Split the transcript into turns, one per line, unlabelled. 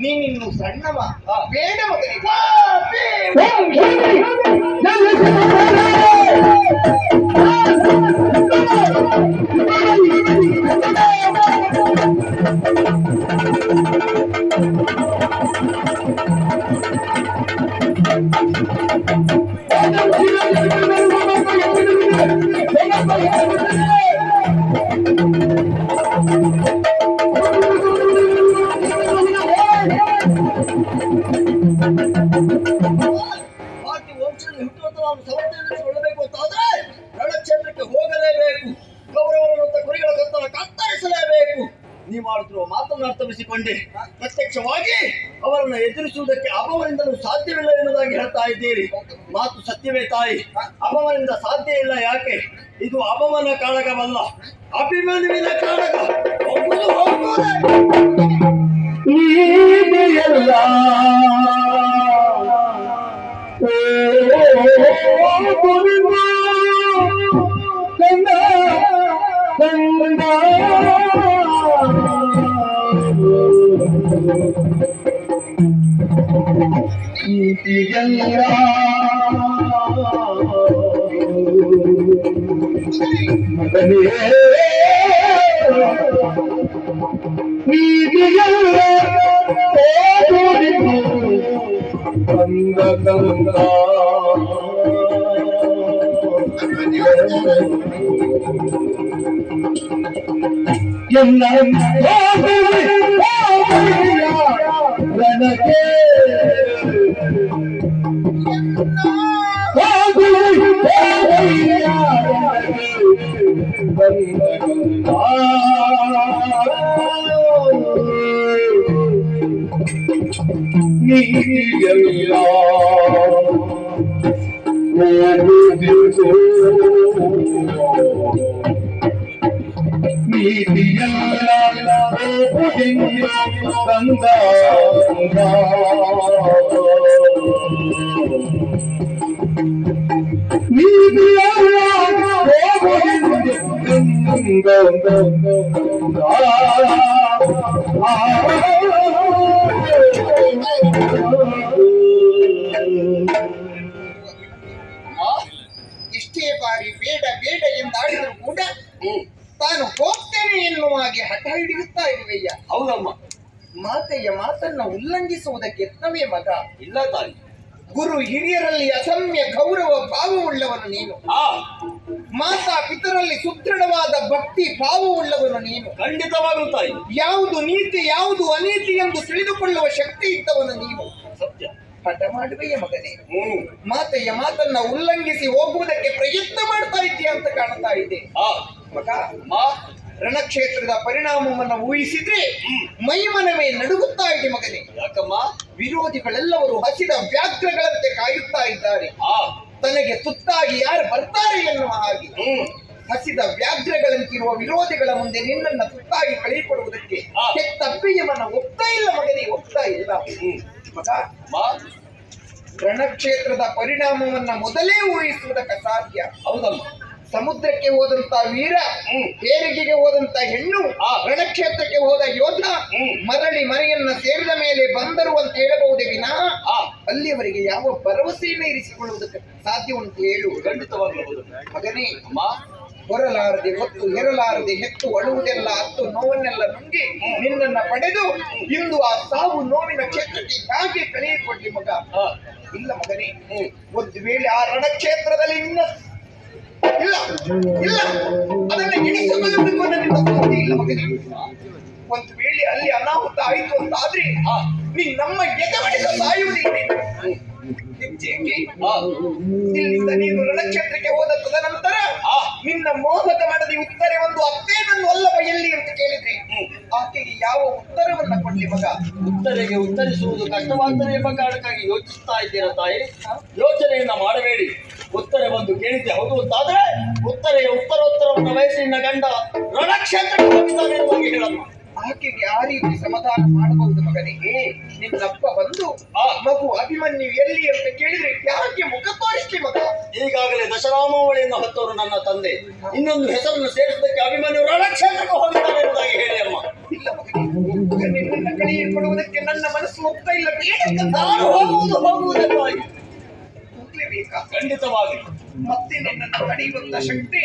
ನೀನಿನ್ನು ಸಣ್ಣವ ಬೇಡ ಮಗನೇ ಅರ್ಥವಿಸಿಕೊಂಡೆ ಪ್ರತ್ಯಕ್ಷವಾಗಿ ಅವರನ್ನು ಎದುರಿಸುವುದಕ್ಕೆ ಅಪವರಿಂದಲೂ ಸಾಧ್ಯವಿಲ್ಲ ಎನ್ನುವುದಾಗಿ ಹೇಳ್ತಾ ಇದ್ದೀರಿ ಮಾತು ಸತ್ಯವೇ ತಾಯಿ ಅಪವನಿಂದ ಸಾಧ್ಯ ಇಲ್ಲ ಯಾಕೆ ಇದು ಅಪಮಾನ ಕಾಳಗವಲ್ಲ ಅಭಿಮಾನವಿನ ಕಾಳಗ
ಕಂದ என்ன ಮಗನೇ
ಎಷ್ಟೇ ಬಾರಿ ಬೇಡ ಬೇಡ ಎಂದಾಡಿದರೂ ಕೂಡ ತಾನು ಹೋಗ್ತೇನೆ ಎನ್ನುವ ಹಾಗೆ ಹಠ ಹಿಡಿಯುತ್ತಾ ಇರುವೆಯ್ಯ.
ಹೌದಮ್ಮ.
ಮಾತೆಯ ಮಾತನ್ನ ಉಲ್ಲಂಘಿಸುವುದಕ್ಕೆ ಯತ್ನವೇ ಮಗ.
ಇಲ್ಲ ತಾಯಿ.
ಗುರು ಹಿರಿಯರಲ್ಲಿ ಅಸಮ್ಯ ಗೌರವ ಭಾವವುಳ್ಳವನು ನೀನು.
ಆ.
ಮಾತಾ ಪಿತರಲ್ಲಿ ಸುದೃಢವಾದ ಭಕ್ತಿ ಭಾವವುಳ್ಳವನು ನೀನು.
ಖಂಡಿತವಾಗಲು ತಾಯಿ.
ಯಾವುದು ನೀತಿ ಯಾವುದು ಅನೀತಿ ಎಂದು ತಿಳಿದುಕೊಳ್ಳುವ ಶಕ್ತಿ ಇದ್ದವನು ನೀನು.
ಸತ್ಯ.
ಹಠ ಮಾಡುವೆಯ ಮಗನೇ.
ಹ್ಮ್
ಮಾತೆಯ ಮಾತನ್ನ ಉಲ್ಲಂಘಿಸಿ ಹೋಗುವುದಕ್ಕೆ ಪ್ರಯತ್ನ ಮಾಡ್ತಾ ಇದೆಯಾ ಅಂತ ಕಾಣ್ತಾ ಇದೆ.
ಆ.
ಮಗ
ಮಾ
ರಣಕ್ಷೇತ್ರದ ಪರಿಣಾಮವನ್ನು ಊಹಿಸಿದ್ರೆ ಮೈಮನವೇ ನಡುಗುತ್ತಾ ಇದೆ ಮಗನೇ.
ಯಾಕಮ್ಮ?
ವಿರೋಧಿಗಳೆಲ್ಲವರು ಹಸಿದ ವ್ಯಾಘ್ರಗಳಂತೆ ಕಾಯುತ್ತಾ ಇದ್ದಾರೆ.
ಆ.
ತನಗೆ ತುತ್ತಾಗಿ ಯಾರು ಬರ್ತಾರೆ ಎನ್ನುವ ಹಾಗೆ. ಹಸಿದ ವ್ಯಾಘ್ರಗಳಂತಿರುವ ವಿರೋಧಿಗಳ ಮುಂದೆ ನಿನ್ನನ್ನ ತುತ್ತಾಗಿ ಕಳಿಕೊಡುವುದಕ್ಕೆ
ಆ.
ಕೆತ್ತಪ್ಪಿಯವನ್ನ ಒಪ್ತಾ ಇಲ್ಲ ಮಗನೇ ಒಪ್ತಾ ಇಲ್ಲ. ರಣಕ್ಷೇತ್ರದ ಪರಿಣಾಮವನ್ನ ಮೊದಲೇ ಊಹಿಸುವುದಕ್ಕೆ ಸಾಧ್ಯ.
ಹೌದಮ್ಮ.
ಸಮುದ್ರಕ್ಕೆ ಹೋದಂತ ವೀರ
ಹ್ಮ್.
ಹೇರಿಗೆಗೆ ಹೋದಂತ ಹೆಣ್ಣು
ಆ.
ರಣಕ್ಷೇತ್ರಕ್ಕೆ ಹೋದ ಯೋಧ. ಮರಳಿ ಮನೆಯನ್ನ ಸೇರಿದ ಮೇಲೆ ಬಂದರು ಅಂತ ಹೇಳಬಹುದೇ ವಿನಃ
ಆ
ಅಲ್ಲಿಯವರೆಗೆ ಯಾವ ಭರವಸೆಯನ್ನು ಇರಿಸಿಕೊಳ್ಳುವುದಕ್ಕೆ ಸಾಧ್ಯ ಉಂಟು ಹೇಳು ಮಗನೇ
ಅಮ್ಮ
ಹೊರಲಾರದೆ ಹೊತ್ತು ಹೆರಲಾರದೆ ಹೆತ್ತು ಅಳುವುದೆಲ್ಲ ಹತ್ತು ನೋವನ್ನೆಲ್ಲ ನುಂಗಿ ನಿನ್ನನ್ನ ಪಡೆದು ಇಂದು ಆ ಸಾವು ನೋವಿನ ಕ್ಷೇತ್ರಕ್ಕೆ ಹೇಗೆ ಕಳೆಯಿಕೊಡ್ಲಿ ಮಗ ಇಲ್ಲ ಮಗನೇ ಒಂದು ವೇಳೆ ಆ ರಣಕ್ಷೇತ್ರದಲ್ಲಿ ನಿನ್ನ ಇಲ್ಲ ಇಲ್ಲ ಅದನ್ನ ಎಣಿಸಿಕೊಳ್ಳಬೇಕು ನಿನ್ನ ಸಾಧ್ಯ ಇಲ್ಲ ಮಗನೇ ಒಂದು ವೇಳೆ ಅಲ್ಲಿ ಅನಾಹುತ ಆಯಿತು ಅಂತ ಆದ್ರೆ
ಆ
ನೀ ನಮ್ಮ ಎಗವಡಿಸ ಸಾಯುವುದಿಲ್ಲ ಇಲ್ಲಿಂದ ನೀನು ರಣಕ್ಷೇತ್ರಕ್ಕೆ
ಆ.
ನಿನ್ನ ಮೋಹದ ಮಡದಿ ಉತ್ತರೆ ಒಂದು ಅತ್ತೇ ನನ್ನ ಅಲ್ಲವ ಎಲ್ಲಿ ಅಂತ ಕೇಳಿದ್ರಿ. ಆಕೆಗೆ ಯಾವ ಉತ್ತರವನ್ನ ಕೊಡ್ಲಿ ಮಗ?
ಉತ್ತರೆಗೆ ಉತ್ತರಿಸುವುದು ಕಷ್ಟವಾಗ್ತದೆ ಎಂಬ ಕಾರಣಕ್ಕಾಗಿ ಯೋಚಿಸ್ತಾ ಇದ್ದೀರಾ ತಾಯಿ? ಯೋಚನೆಯನ್ನ ಮಾಡಬೇಡಿ. ಉತ್ತರ ಬಂದು ಕೇಳಿದ್ದೆ. ಹೌದು ಅಂತಾದ್ರೆ ಉತ್ತರೆಯ ಉತ್ತರೋತ್ತರವನ್ನು ವಯಸ್ಸಿನ ಗಂಡ ರಣಕ್ಷೇತ್ರಕ್ಕೆ ಹೋಗಿದ್ದಾನೆ ಹೇಳಮ್ಮ.
ಆಕೆಗೆ ಆ ರೀತಿ ಸಮಾಧಾನ ಮಾಡಬಹುದು ಮಗನಿಗೆ ನಿನ್ನಪ್ಪ ಬಂದು
ಆ.
ಮಗು ಅಭಿಮನ್ಯು ಎಲ್ಲಿ ಅಂತ ಕೇಳಿದ್ರೆ ಯಾಕೆ ಮುಖ ತೋರಿಸ್ಲಿ ಮಗ?
ಈಗಾಗಲೇ ದಶರಾಮಾವಳಿಯನ್ನು ಹತ್ತೋರು ನನ್ನ ತಂದೆ. ಇನ್ನೊಂದು ಹೆಸರನ್ನು ಸೇರಿಸೋದಕ್ಕೆ ಅಭಿಮಾನಿ ರಣಕ್ಷೇತ್ರಕ್ಕೆ ಹೋಗಿದ್ದಾರೆ ಎಂಬುದಾಗಿ ಹೇಳಿ ಅಮ್ಮ.
ಇಲ್ಲ ಮಗನೇ ನಿನ್ನನ್ನು ಕಳೆಯಿಕೊಳ್ಳುವುದಕ್ಕೆ ನನ್ನ ಮನಸ್ಸು ಒಪ್ತಾ ಇಲ್ಲ.
ನಾನು ಹೋಗುವುದು ಹೋಗುವುದೇ ತಾಯಿ
ಹೋಗ್ಲೇಬೇಕಾ?
ಖಂಡಿತವಾಗಿ.
ಮತ್ತೆ ನಿನ್ನನ್ನು ತಡೆಯುವಂತ ಶಕ್ತಿ.